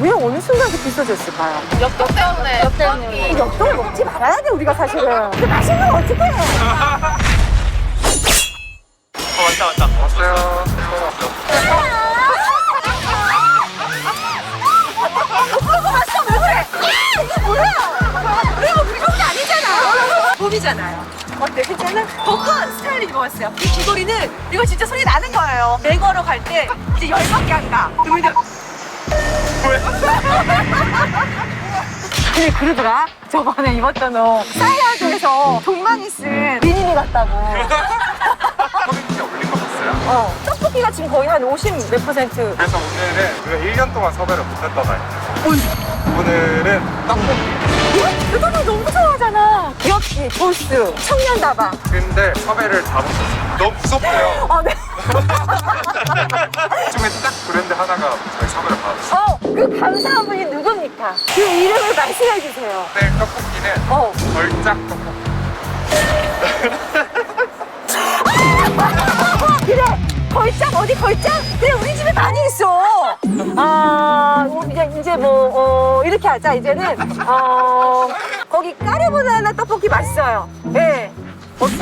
왜 어느 순간 이렇게 비싸졌을까요? 역, 역 때문에. 역 때문에. 역동을 먹지 말아야 돼 우리가 사실은. 근데 맛있는 거 어떡해? 어, 왔다, 왔다. 왔어요. 오빠가 왔어 왜 그래? 야 이게 뭐야? 이거 우리 종이 아니잖아. 봄이잖아요. 어때 괜찮아? 벚꽃 스타일 입어봤어요. 이 귀걸이는 이거 진짜 소리 나는 거예요. 매거로 갈 때 이제 열밖에 안 가. 그러면 근데 그러더라. 저번에 입었던 옷 사이아드에서 돈 많이 쓴 비니니 같다고. 커뮤니티에 올린 거 봤어요? 어. 떡볶이가 지금 거의 한 50 몇 퍼센트. 그래서 오늘은 우리가 1년 동안 섭외를 못했잖아요. 오늘은 떡볶이. 너 떡볶이 너무 좋아하잖아. 기업기, 보스, 청년 다방. 근데 섭외를 다 못했어요. 너무 무섭대요. 어, 네. 중에 딱 브랜드 하나가 저희 섭외를 받았어요. 어, 그 감사한 분이 누굽니까? 그 이름을 말씀해 주세요. 네, 떡볶이는 어. 걸작 떡볶이. 그래 걸작 어디 걸작? 그래 우리 집에 많이 있어. 아 이제 이제 뭐 어, 이렇게 하자 이제는 어 거기 까르보나나 떡볶이 맛있어요. 예.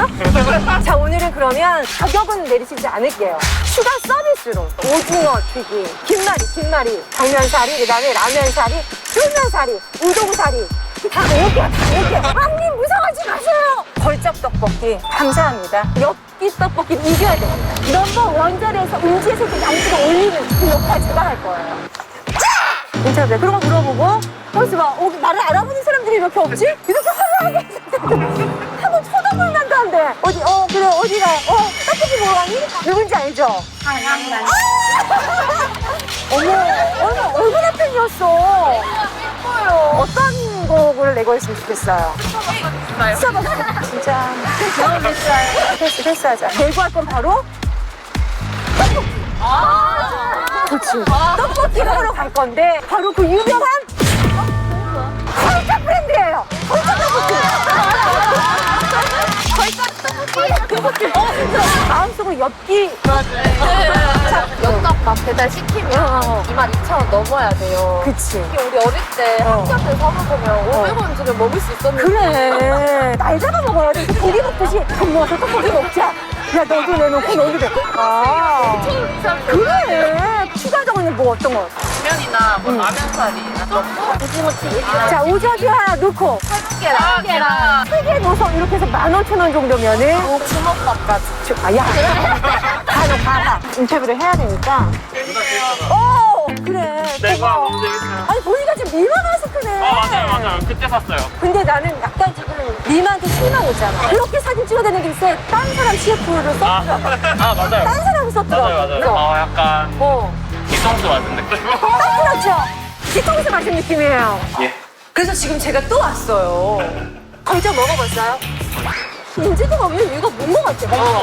없어? 자 오늘은 그러면 가격은 내리시지 않을게요. 추가 서비스로 오징어 튀김, 김말이, 김말이, 당면사리, 그다음에 라면사리, 쫄면사리, 우동사리 다 먹을게요, 다 먹을게요. 형님 무서워하지 마세요. 걸작 떡볶이 감사합니다. 엽기 떡볶이 이겨야 됩니다. 넘버 원절에서 음지에서 그 양수가 올리는 그 역할 제가 할 거예요. 괜찮아요. 그런 거 물어보고 벌써 막 어, 나를 알아보는 사람들이 이렇게 없지? 이렇게 화려하게 한데. 어디 어 그래 어디가 어 떡볶이 먹으러 가니? 누군지 알죠? 한양간. 어머 어머 얼굴 팬이었어. 예뻐요 어떤 곡을 내고 했으면 좋겠어요? 스타벅스 진짜. 너무 비싸요. 패스 패스하자. 대구할 건 바로 떡볶이. 그렇지 떡볶이 먹으러 갈 건데 바로 그 유명한 걸작 브랜드예요. 걸작 떡볶이 떡볶이 떡볶이 어 진짜. 마음속으로 엽기 역값 배달 시키면 어, 어. 22,000원 넘어야 돼요. 그치. 특히 우리 어릴 때 어. 학교 앞에 서 먹으면 500원 주면 먹을 수 있었는데. 그래. 날 잡아 먹어야 돼. 고기 먹듯이 돈 모아서 떡볶이 먹자. 야 너도 내놓고 너도 내고. 아. 그래. 추가적으로는 뭐 어떤 거? 면이나 뭐 라면사리나 떡볶이, 오징어튀김. 자 오자기 하나 넣고 깨랑 깨랑 세개 넣어서 이렇게 해서 만 오천 원 정도면은 주먹밥까지. 아야 가라 가라 인터뷰를 해야 되니까 어 그래 내가 고마워. 재밌어요. 아니 보니까 지금 미마 마스크네 어, 맞아요, 맞아요. 그때 샀어요. 근데 나는 약간 지금 님한테 실망 오잖아. 그렇게 사진 찍어대는 글쎄 딴 사람 CF를 아, 썼더라고. 아 맞아요. 딴 사람이 썼더라고. 맞아요, 맞아요. 어, 약간 어. 뒤통수 맞은 느낌. 딱 그렇죠. 뒤통수 맞은 느낌이에요. 예. 그래서 지금 제가 또 왔어요. 걸작 먹어봤어요? 인지도가 없는 이유가 뭔 것 같아? 홍보.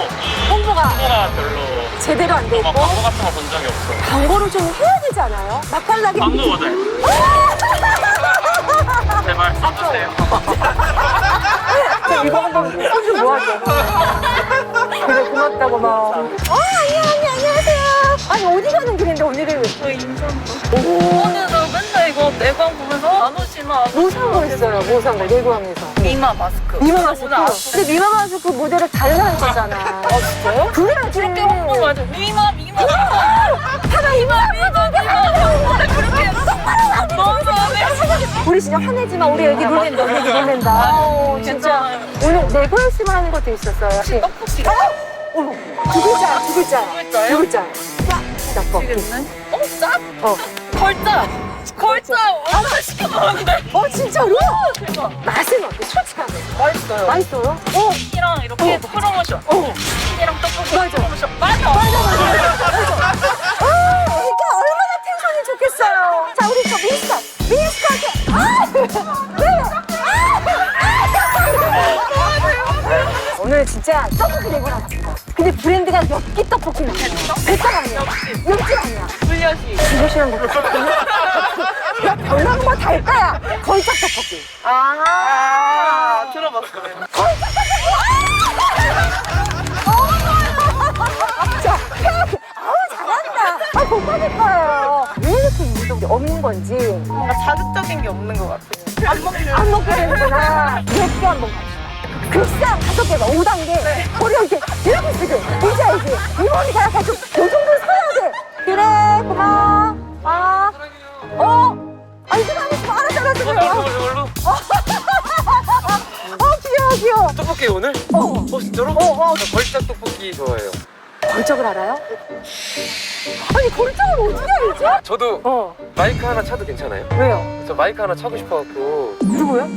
홍보가 홍보가 별로 제대로 안돼막 있고 광고 같은 거 본 적이 없어요. 광고를 좀 해야 되지 않아요? 맛깔나게. 광고 모델. 제발 써주세요. 자, 이거 한번 소주 모아줘. 그래, 고맙다고 막. 어, 아니야, 아니, 안녕하세요. 아니, 어디 가는 길인데, 오늘은? 저 인천도. 오늘 나 맨날 이거 내광 보면서 안 오지마. 뭐산거 있어요? 뭐 산 거? 내고하면서. 미마 마스크. 미마 마스크. 오늘. 근데 미마 마스크 모델을 사람이 썼잖아. 아, 진짜요? 그래야지. 그렇게 홍보 맞아. 미마 미마. 하나 미마, 미마, 미마. 그렇게 너무 좋아해. 우리 진짜 화내지 마. 우리 애기 놀랜다. 우리 애기 놀랜다. 아우, 진짜. 오늘 내고 열심히 하는 것도 있었어요. 혹시? 떡볶이. 어머, 두 글자, 두 글자. 글자요? 두 글자. 미치겠네. 어 짭. 어. 걸짜. 걸짜. 얼마 시켜 먹었는데. 어, 진짜로? 대박. 맛은 어때? 솔직하게. 맛있어요. 맛있어요? 어, 이랑 이렇게 프로모션. 어. 이랑 떡볶이 맞아. 프로모션. 맞아. 맞아, 맞아, 맞아. 아, 그러니까 얼마나 텐션이 좋겠어요. 자, 우리 또 미스터, 미스터한테. 아! 오늘 진짜 떡볶이 내고 나갔습니다. 근데 브랜드가 엽기 떡볶이나. 백탕 아니야. 옆집 아니야. 불려시. 이것이란 거 야, 별난 거 달까야. 걸작 떡볶이. 아, 들어봤어요. 자, 아우, 잘한다. 아, 못 받을 거예요. 왜 이렇게 인지도가 없는? 건지 뭔가 자극적인 게 없는 것 같아요. 안 먹는. 안 먹게 되는구나. 몇개 한번 갑시다. 급상 다섯 개가 5단계. 머리 이렇게 이렇게 지금 이제 알지? 이 머리가 약간 좀요 정도 서야 돼. 그래 고마워. 아, 어? 아 이거 안 했으면 알았어 알았어 그래. 어, 이걸로 어 귀여워 귀여워. 떡볶이 오늘? 어. 어 진짜로? 어, 어. 저 걸작 떡볶이 좋아해요. 걸작을 알아요? 아니 걸작을 어떻게 알지? 저도 어 마이크 하나 차도 괜찮아요? 왜요? 저 마이크 하나 차고 싶어갖고 누구요?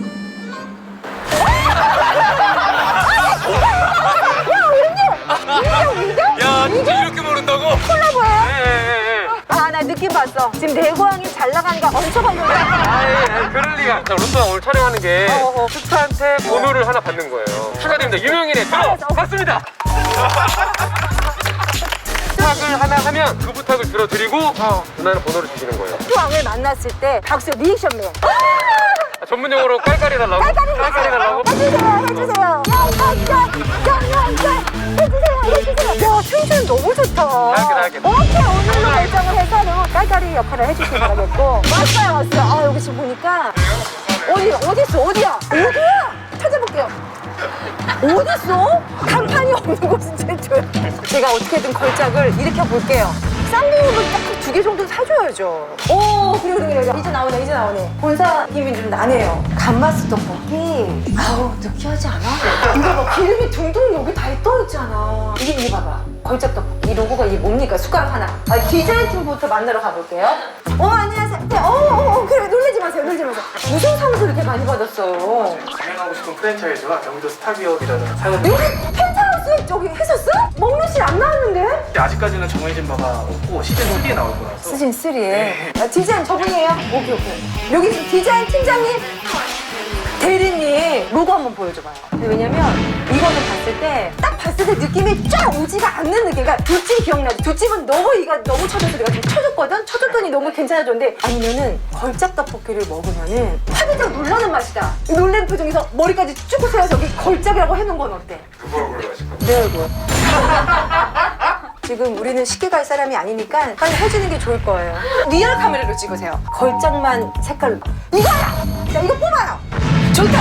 야 진짜 이렇게 모른다고? 콜라보예요? 예 예 예 아 나 느낌 봤어. 지금 내고양이 잘 나가니까 얹혀봤는데. 아이 아이, 그럴 리가 자 로또가 오늘 촬영하는 게 어, 어. 스타한테 번호를 하나 받는 거예요 축하드립니다 유명인의 알았어. 받습니다 부탁을 하나 하면 그 부탁을 들어드리고 누나는 번호를 주시는 거예요 왕을 만났을 때 박수 리액션 맨. 아, 전문 용어로 깔깔이 달라고? 깔깔이 달라고? 해주세요, 해주세요. 양양양, 해주세요, 해주세요. 야, 춤좀 너무 좋다. 나갈게. 오케이, 오늘로 결정을 해서 너무 깔깔이 역할을 해주시기 바라겠고. 왔어요, 왔어요. 아, 여기 지금 보니까. 어디, 어딨어, 어디야? 어디야? 찾아볼게요. 어딨어? 간판이 없는 곳은 제일 제가 어떻게든 걸작을 일으켜 볼게요. 쌍둥이를 딱두 개 정도 사줘야죠. 오, 그래, 그래, 그래. 이제 나오네, 이제 나오네. 본사 힘이 좀 나네요. 감바스 떡볶이. 아우, 느끼하지 않아? 이거 봐, 기름이 둥둥 여기 다 떠있잖아. 이게, 이게 봐봐. 걸작 떡볶이. 이 로고가 이게 뭡니까? 숟가락 하나. 아, 디자인 팀부터 만나러 가볼게요. 어, 안녕하세요. 네, 어, 어, 어, 그래, 놀라지 마세요, 놀라지 마세요. 무슨 상을 이렇게 많이 받았어요? 진행하고 싶은 프랜차이즈가 경기도 스타기업이라는 사연 여기 펜트하우 스 저기 했었어? 먹는 실 안 나왔는데? 아직까지는 정해진 바가 없고 시즌 3에 나올 거라서 시즌 3에 아, 디자인 저분이에요? 오케이 오케이 여기 지금 디자인 팀장님 대리님 로고 한번 보여줘봐요 왜냐면 이거는 봤을 때 딱 봤을 때 느낌이 쫙 오지가 않는 느낌 그러니까 두찜 기억나지? 두찜은 너무 이가 너무 쳐줘서 내가 좀 쳐줬거든? 쳐줬더니 너무 괜찮아졌는데 아니면은 걸작 떡볶이를 먹으면은 화들짝 놀라는 맛이다 이 놀란 표정에서 머리까지 쭉 세워서 여기 걸작이라고 해놓은 건 어때? 누구 얼굴로 하실 거예요? 내 얼굴. 지금 우리는 쉽게 갈 사람이 아니니까 빨리 해주는 게 좋을 거예요. 리얼 카메라로 찍으세요. 걸작만 색깔로. 이거야! 자, 이거 뽑아요. 좋다.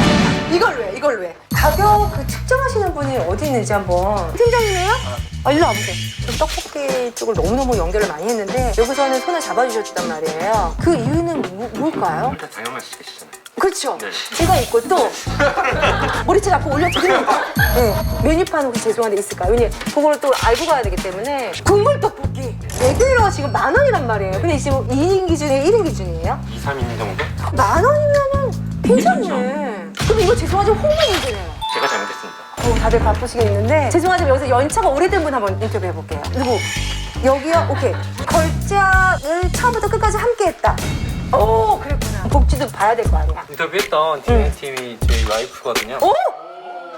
이걸로 해, 이걸로 해. 가격 그 측정하시는 분이 어디 있는지 한번. 팀장님이에요? 아, 일로 와보세요. 저 떡볶이 쪽을 너무너무 연결을 많이 했는데 여기서는 손을 잡아주셨단 말이에요. 그 이유는 뭐- 뭘까요? 일단 당연한 시계시잖아요 그렇죠. 네. 제가 있고 또 머리채 잡고 올려드립니다. 네. 메뉴판 혹시 죄송한데 있을까요? 왜냐면 그걸 또 알고 가야 되기 때문에 국물 떡볶이 레귤러가 지금 만 원이란 말이에요. 근데 지금 2인 기준에 1인 기준이에요? 2, 3인 정도? 만 원이면은 괜찮네. 그럼 이거 죄송하지만 홍보 문제네요. 제가 잘못했습니다 어, 다들 바쁘시게 있는데 죄송하지만 여기서 연차가 오래된 분 한번 인터뷰 해볼게요. 누구? 여기요? 오케이. 걸작을 처음부터 끝까지 함께 했다. 오, 그랬구나. 복지도 봐야 될 거 아니야. 인터뷰했던 팀팀이 저희 와이프거든요 어?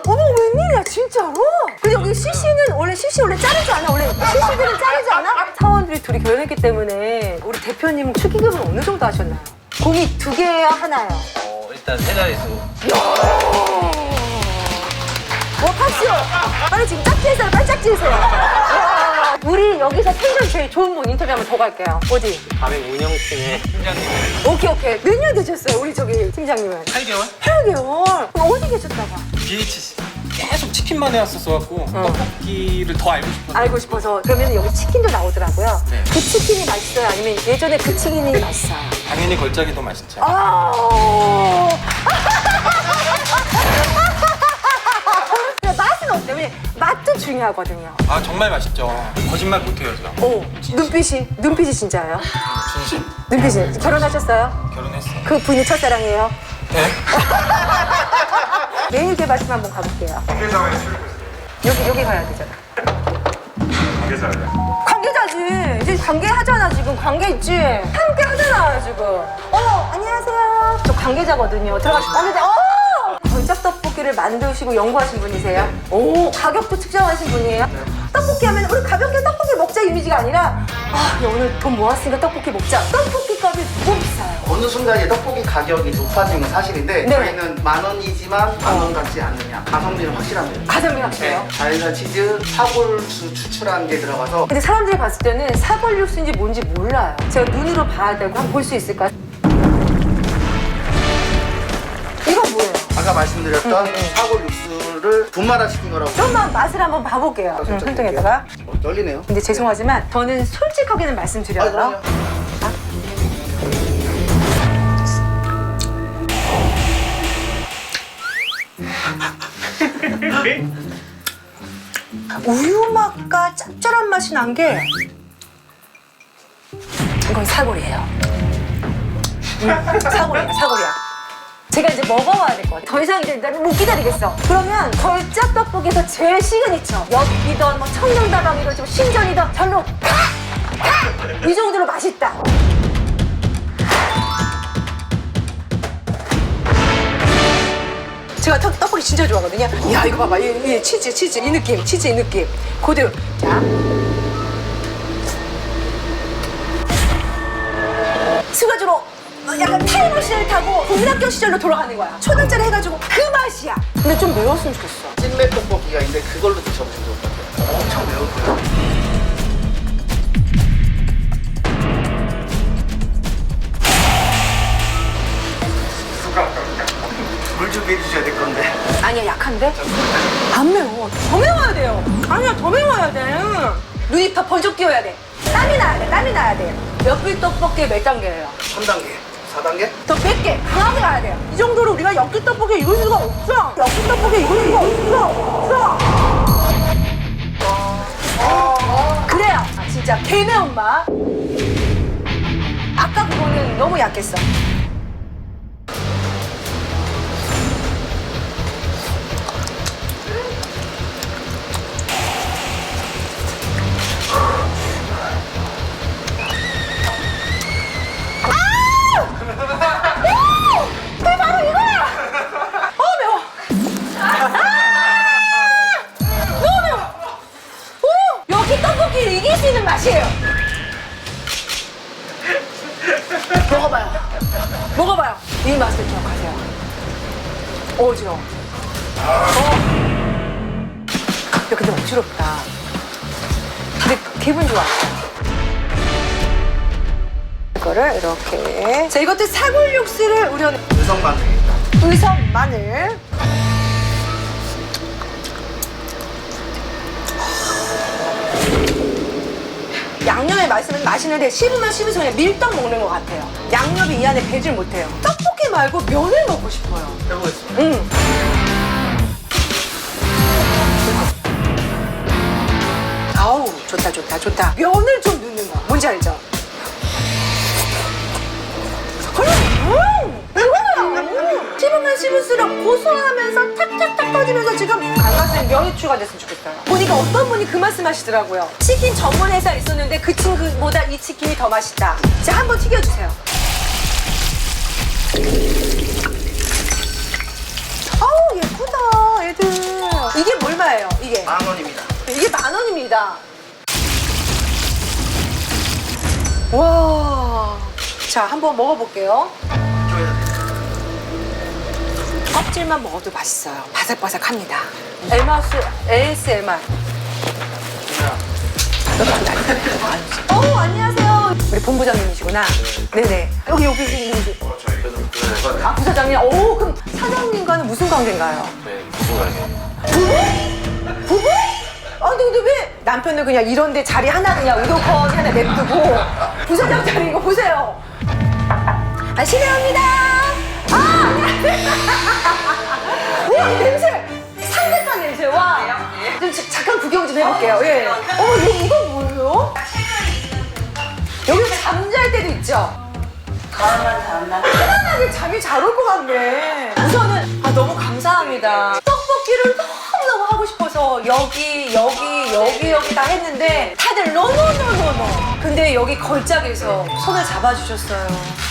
어머 웬일이야 진짜로? 근데 여기 CC는 원래 CC 원래 자르지 않아? 원래 CC들은 자르지 않아? 사원들이 둘이 결혼했기 때문에 우리 대표님 축의금은 어느 정도 하셨나요? 공이 두 개예요 하나요? 어 일단 세 자릿수 와 팝시오 빨리 지금 짝지 해서 빨리 짝지 와, 우리 여기서 생전 제일 좋은 분 인터뷰 한번 더 갈게요 어디? 가맹 운영팀의 팀장님 오케이 오케이 몇 년 되셨어요 우리 저기 팀장님은? 8개월? 8개월 그럼 어디 계셨다가? BHC 계속 치킨만 해왔었어갖고 떡볶이를 더 알고 싶어서 알고 싶어서 그러면 여기 치킨도 나오더라고요 네. 그 치킨이 맛있어요? 아니면 예전에 그 치킨이 맛있어요? 당연히 걸작이 더 맛있죠 아. 맛은 어때요? 왜냐면 맛도 중요하거든요. 아 정말 맛있죠 거짓말 못해요 제가 오, 눈빛이, 눈빛이 진짜예요? 진심 눈빛이. 결혼하셨어요? 결혼했어요 그 부인이 첫사랑이에요? 네? 메뉴 개발팀 한번 가볼게요. 관계자에 출입했어요. 여기, 여기 가야 되잖아. 관계자예요. 관계자지. 이제 관계하잖아, 지금. 관계 있지? 함께 하잖아, 지금. 어, 안녕하세요. 저 관계자거든요. 들어가시 관계자. 어! 걸작 떡볶이를 만드시고 연구하신 분이세요? 오, 가격도 측정하신 분이에요? 떡볶이 하면 우리 가볍게 떡볶이 먹자 이미지가 아니라 아 야, 오늘 돈 모았으니까 떡볶이 먹자. 떡볶이값이 너무 비싸요. 어느 순간에 떡볶이 가격이 높아진 건 사실인데 네. 저희는 만 원이지만 만 원 같지 않느냐. 가성비는 확실합니다 가성비 확실해요. 네, 자연산 치즈 사골주 추출한 게 들어가서 근데 사람들이 봤을 때는 사골 육수인지 뭔지 몰라요. 제가 눈으로 봐야 되고 한번 볼 수 있을까요? 이거 뭐예요? 아까 말씀드렸던 사골 육수를 분말화시킨 거라고. 좀만 맛을 한번 봐볼게요. 음, 손등에다가. 어, 떨리네요. 근데 죄송하지만 저는 솔직하게는 아, 말씀드려요. 그럼요. 우유 맛과 짭짤한 맛이 난 게 이건 사골이에요. 음, 사골이야, 사골이야. 제가 이제 먹어봐야 될 것 같아요. 더 이상 이제 나는 못 기다리겠어. 그러면 걸작 떡볶이에서 제일 시그니처. 엽이든 뭐 청량다방이든 지금 신전이든 별로 가! 가! 이 정도로 맛있다. 제가 떡, 떡볶이 진짜 좋아하거든요. 야 이거 봐봐, 이, 이 치즈, 치즈 이 느낌, 치즈 이 느낌. 그대로. 자. 순간적으로 어, 약간 타임머신을 타고 국민학교 시절로 돌아가는 거야. 초등짜리 해가지고 그 맛이야. 근데 좀 매웠으면 좋겠어. 찐맥 떡볶이가 있는데 그걸로 좋을 것 같아요. 엄청 매우고요. 물 준비해 주셔야 될 건데. 아니야 약한데? 안 매워. 더 매워야 돼요. 아니야 더 매워야 돼. 눈이 더 번쩍 띄어야 돼. 땀이 나야 돼. 땀이 나야 돼. 몇불 떡볶이 몇 단계예요? 3단계, 4단계? 더 맵게 강하게 가야 돼요. 이 정도로 우리가 엽기 떡볶이 이길 수가 없어. 엽기 떡볶이 이길 수가 없어. 없어. 그래야 아, 진짜 개매운 맛. 아까 그거는 너무 약했어. 사골 육수를 우려낸 의성 반응입니다. 의성 마늘. 양념의 맛은 맛있는데 씹으면 씹을수록 그냥 밀떡 먹는 것 같아요. 양념이 이 안에 배질 못해요. 떡볶이 말고 면을 먹고 싶어요. 해보겠습니다. 응. 아우 좋다 좋다 좋다. 면을 좀 넣는 거 뭔지 알죠? 씹으면 씹을수록 고소하면서 탁탁탁 터지면서 지금 감각생 면이 추가됐으면 좋겠어요. 보니까 어떤 분이 그 말씀하시더라고요. 치킨 전문 회사 있었는데 그 친구보다 이 치킨이 더 맛있다. 자 한번 튀겨주세요. 아우 예쁘다 애들. 이게 얼마예요? 이게 만 원입니다. 이게 만 원입니다. 와. 자 한번 먹어볼게요. 껍질만 먹어도 맛있어요. 바삭바삭합니다. 엘마스 ASMR. 어 안녕하세요. 우리 본부장님이시구나. 네네. 여기 여기 여기 여기. 아 부사장님. 오 그럼 사장님과는 무슨 관계인가요? 네, 무슨 가게? 부부? 부부? 아 근데, 근데 왜 남편을 그냥 이런데 자리 하나 그냥 우도커 하나 냅두고 부사장 자리 이거 보세요. 아 실례합니다. 아이 냄새 삼계탕 냄새 와. 좀 자- 잠깐 구경 좀 해볼게요. 예. 어 이거 이거 뭐예요? 여기 잠잘 때도 있죠. 편안하게 잠이 잘 올 것 같네. 우선은 아, 너무 감사합니다. 떡볶이를 너무너무 하고 싶어서 여기 여기 여기 여기 다 했는데 다들 노노노노노. 근데 여기 걸작에서 손을 잡아주셨어요.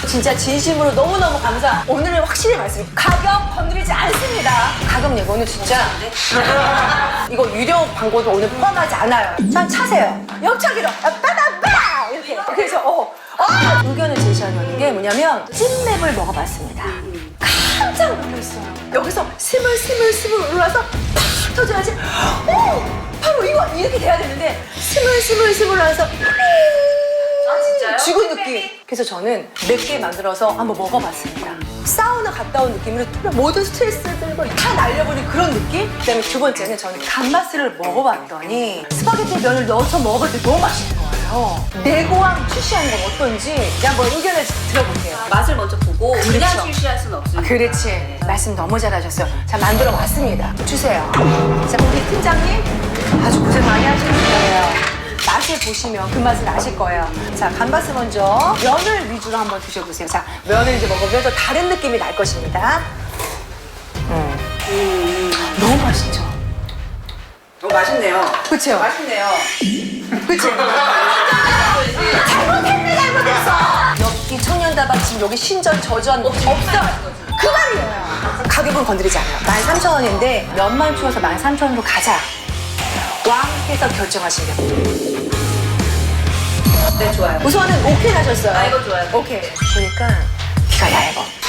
진짜 진심으로 너무너무 감사. 오늘은 확실히 말씀. 가격 건드리지 않습니다. 가격 예고는 진짜 이거 유료 광고도 오늘 포함하지 않아요. 난 차세요. 옆차기로 빠다빠 이렇게. 그래서 어. 아! 의견을 제시하려는 게 뭐냐면 찐맵을 먹어봤습니다. 깜짝 놀랐어요. 여기서 스물 스물 스물 올라서 팍 터져야지. 오! 바로 이거 이렇게 돼야 되는데 스물 스물 스물 올라서 삐 진짜요? 죽은 느낌. 그래서 저는 맵게 만들어서 한번 먹어봤습니다. 사우나 갔다 온 느낌으로 모든 스트레스들을 다 날려버린 그런 느낌? 그다음에 두 번째는 저는 감바스를 먹어봤더니 스파게티 면을 넣어서 먹을 때 너무 맛있는 거예요. 내고왕 출시하는 건 어떤지 이제 한번 의견을 들어볼게요. 맛을 먼저 보고 그냥 그렇죠. 출시할 수는 없으니까. 그렇지. 말씀 너무 잘하셨어요. 자, 만들어 왔습니다. 주세요. 자, 우리 팀장님 아주 고생 많이 하시는 거예요. 맛을 보시면 그 맛을 아실 거예요. 자, 감바스 먼저 면을 위주로 한번 드셔보세요. 자, 면을 이제 먹으면 또 다른 느낌이 날 것입니다. 음. 너무 맛있죠? 어, 맛있네요. 그쵸? 맛있네요. 그치? 잘못했네, 잘못했어! 여기 청년다방 지금 여기 신전, 저전 없어. 그 말이에요. 가격은 건드리지 않아요. 13,000원인데 면만 추워서 13,000원으로 가자. 왕께서 결정하신 게. 네, 좋아요. 우선은 오케이 하셨어요. 아, 이거 좋아요. 오케이. 보니까 귀가 얇아.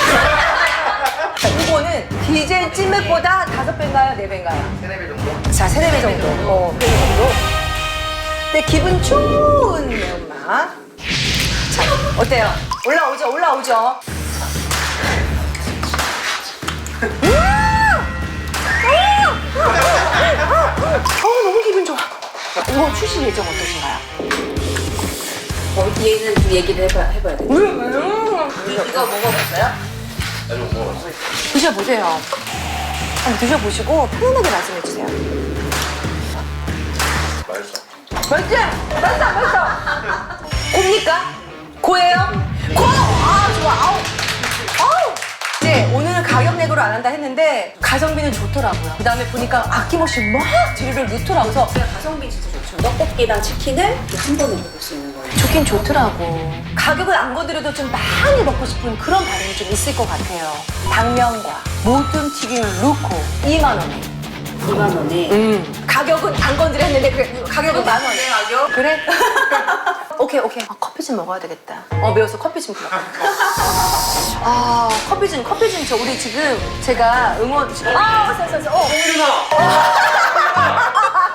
자, 이거는 디젤 찐맥보다 다섯 배인가요? 네 배인가요? 세네배 정도. 자, 세네 배 정도. 어, 그 정도. 근데 기분 좋은 매운맛. 자, 어때요? 올라오죠, 올라오죠. 어, 너무 기분 좋아. 이거 출시 예정 어떠신가요? 어, 얘는 좀 얘기를 해봐, 해봐야 돼. 왜, 왜요? 이거 먹어봤어요? 드셔보세요. 한번 드셔보시고 편안하게 말씀해 주세요. 맛있어. 맛있지? 맛있어, 맛있어. 곱니까? 고예요? 고! 아, 좋아. 아우. 가격 내고를 안 한다 했는데 가성비는 좋더라고요. 그 다음에 보니까 아낌없이 막 재료를 넣더라고요. 그래서 제가 가성비 진짜 좋죠. 떡볶이랑 치킨을 이렇게 한 번에 먹을 수 있는 거예요. 좋긴 좋더라고. 가격을 안 건드려도 좀 많이 먹고 싶은 그런 반응이 좀 있을 것 같아요. 당면과 모든 튀김을 넣고 2만 원에. 2만 원에. 음. 가격은 안 건드렸는데 그래, 가격은 만 원에. 가격? 그래? 오케이 오케이. 아, 좀 먹어야 되겠다. 어 매워서 커피 좀 먹어. 아 커피 좀 커피 좀 저 우리 지금 제가 응원. 아 왔어 왔어 왔어. 어.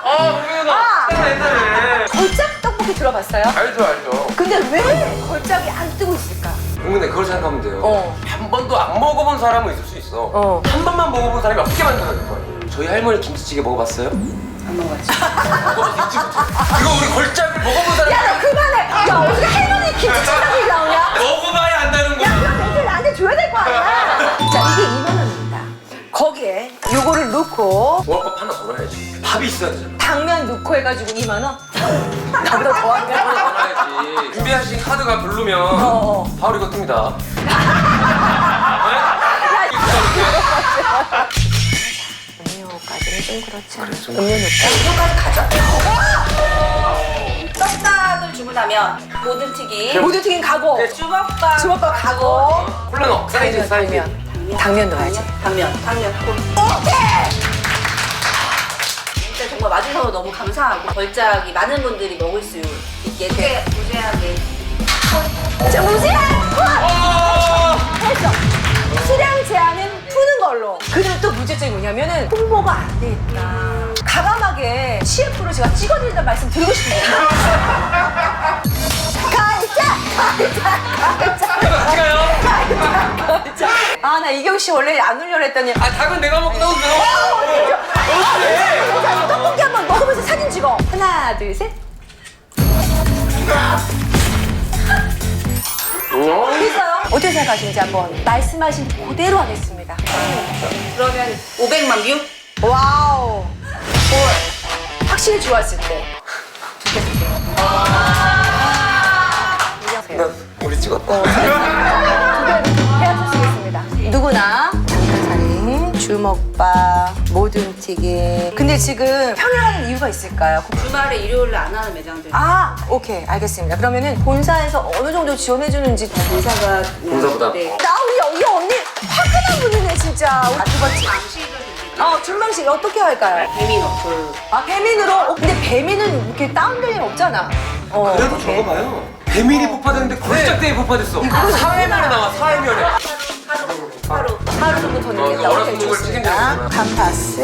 아, 동민아. 옛날에 옛날에. 걸작 떡볶이 들어봤어요? 알죠, 알죠. 근데 왜 걸작이 안 뜨고 있을까? 동민아, 그걸 생각하면 돼요. 어. 한 번도 안 먹어본 사람은 있을 수 있어. 어. 한 번만 먹어본 사람이 어떻게 만들어낼 거예요? 저희 할머니 김치찌개 먹어봤어요? 안 먹었지. 이거 우리 걸작을 먹어본 사람이 야 너 그만해. 야 어떻게 할머니 김치찌개이 나오냐? 먹어봐야 안다는 거 야. 그럼 멘트를 나한테 줘야 될 거 아니야. 자 이게 2만 원입니다. 거기에 요거를 넣고 월급 하나 더 넣어야지. 밥이 있어야 되잖아. 당면 넣고 해가지고 2만 원? 나보다 더 넣어야지. 준비하신 카드가 별로면 어. 바로 이거 뜹니다. 음료까지는 좀 그렇지 않아? 좀- 음료 넣고. 이거까지 가져. 떡닭을 주문하면 모든 튀김. 모든 튀김 가고. 주먹밥. 주먹밥 가고. 콜라 넣어. 사이즈, 사이즈. 당면. 당면 넣어야지. 당면. 당면. 오케이! 진짜 정말 와주셔서 너무 감사하고 걸작이 많은 분들이 먹을 수 있게 꽤 무제하게 자, 무제한! 어! 우와! 했어. 걸로. 그리고 또 문제점이 뭐냐면은 홍보가 안 돼 있다. 가감하게 CF로 제가 찍어드린다는 말씀 드리고 싶네요. 가자! 가자! 가자! 찍어요? 가자! 아, 나 이경 씨 원래 안 울려고 했더니. 아, 닭은 내가 먹고 나오면 자, 떡볶이 한번 먹으면서 사진 찍어. 하나, 둘, 셋. 어딨어요? 어떻게 생각하시는지 한번 말씀하신 그대로 하겠습니다. 그러면 500만 뷰? 와우. 볼. 확실히 좋았을 때. 나 우리 찍었다. 헤어지시겠습니다. 누구나 장난살인, 주먹밥, 모든 튀김. 근데 지금 평일하는 이유가 있을까요? 주말에 일요일에 안 하는 매장들 아, 오케이, 알겠습니다. 그러면은 본사에서 어느 정도 지원해주는지 본사가 본사보다. 네. 나 우리 이 언니 화끈한 분이네 진짜. 아, 두 번째. 방식을 좀 어, 준방식 어떻게 할까요? 배민 어플 아, 배민으로? 어, 근데 배민은 이렇게 다운될 일 없잖아. 어, 그래도. 저거 봐요. 배밀이 폭파됐는데 걸작대에 폭파됐어. 사회면에 나와, 사회 감파스,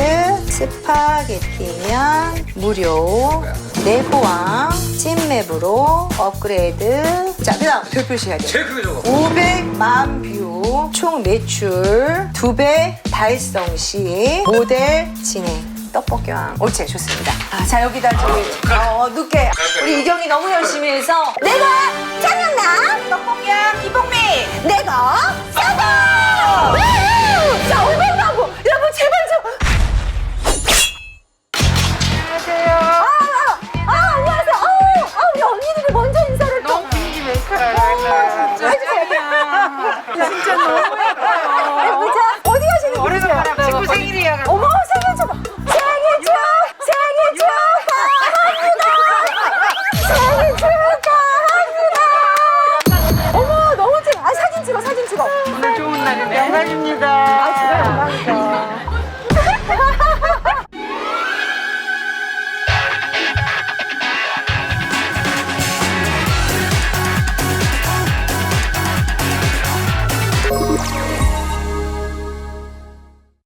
스파게티면 무료. 내고왕 찐맵으로 업그레이드. 자, 그 다음 별표시 해야 돼. 제일 크게 적어. 500만 뷰, 총 매출 2배 달성 시 모델 진행. 떡볶이왕. 옳지, 좋습니다. 아, 자, 여기다 저기, 어, 늦게. 우리 이경이 너무 열심히 해서. 내가 장난남 떡볶이왕 김복미. 내가 싸다! 우! 자, 500만 뷰. 여러분, 제발 좀.